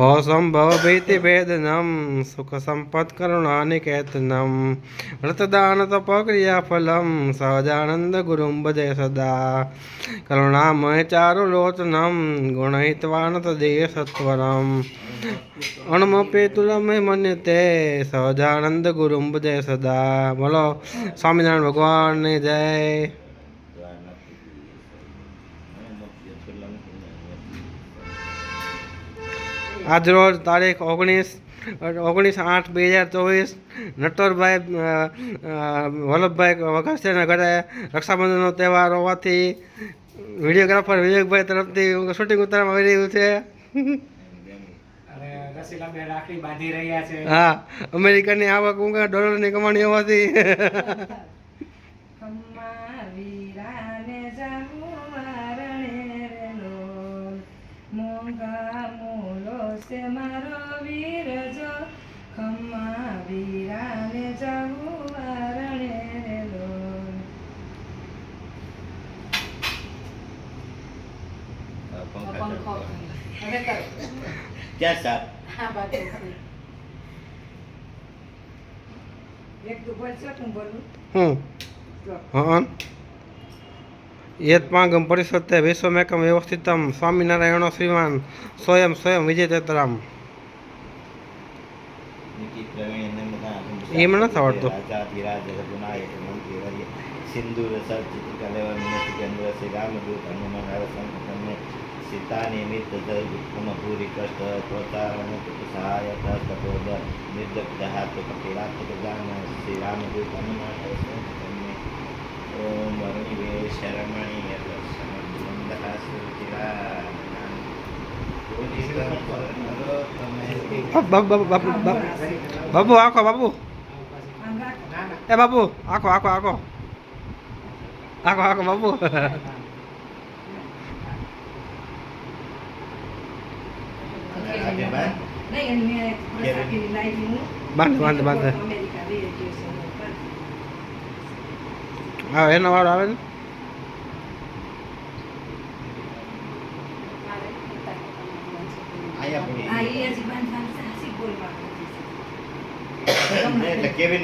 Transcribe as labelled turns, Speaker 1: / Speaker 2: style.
Speaker 1: ભવસંભવ ભીતિ ભેદનમ સુખ સંપત કરુણાનિકેતનમ વ્રતદાન તપક્રિયા ફલમ સહજાનંદ ગુરુમ ભજે સદા કરુણામય ચારુલોચનમ ગુણહિતવાન તદેય સત્વરમ અણમપેતુલમય મન્યતે સહજાનંદ ગુરુમ ભજે સદા બોલો સ્વામિનારાયણ ભગવાનની જય આજરોજ તારીખ ઓગણીસ ઓગણીસ આઠ બે હજાર ચોવીસ નટવરભાઈ વલ્લભભાઈ વઘાસિયાના ઘરે રક્ષાબંધનનો તહેવાર હોવાથી વિડીયોગ્રાફર વિવેકભાઈ તરફથી શૂટિંગ ઉતારવામાં આવી રહ્યું છે. હા અમેરિકાની આવક ઊંઘા ડોલરની કમાણી હોવાથી.
Speaker 2: મોંઘા છે મારો વીર જો ખમ્મા વીરાને રે
Speaker 3: પંખો હવે કરો.
Speaker 4: ક્યાં સાહેબ
Speaker 3: હા બાજુ
Speaker 2: એક તો બોલશો હું બોલું? હમ
Speaker 1: હં. યત્માંગમ પરિષદે વિશ્વમેકમ વ્યવસ્થિતમ સ્વામિનારાયણો શ્રીમાન સ્વયં સ્વયં
Speaker 4: વિજય
Speaker 1: તેતરામ એમ નથી આવડતું.
Speaker 4: રાજા ધીરાજ રઘુનાયક મંત્રી વર્ય. સિંદૂર સર ચિત્રિકા કેન્દ્ર શ્રી રામદૂત હનુમાન સંત તમને સીતા નિમિત્ત ઉત્તમ પૂરી કષ્ટ પ્રોત્સાહન સહાયતા કપોદ નિર્દગ્ધ હાથ કપિલાત જાન શ્રી રામદૂત હનુમાન સંત
Speaker 1: બાબુ બાબુ આખો બાબુ એ બાબુ આખો આખો આખો. આખો આખો બાબુ બાંધ બાંધ એનો વાળો આવે ને?
Speaker 2: હજી બાંધવાનું છે, હજી બોલવાનું નથી.
Speaker 4: એટલે કેવી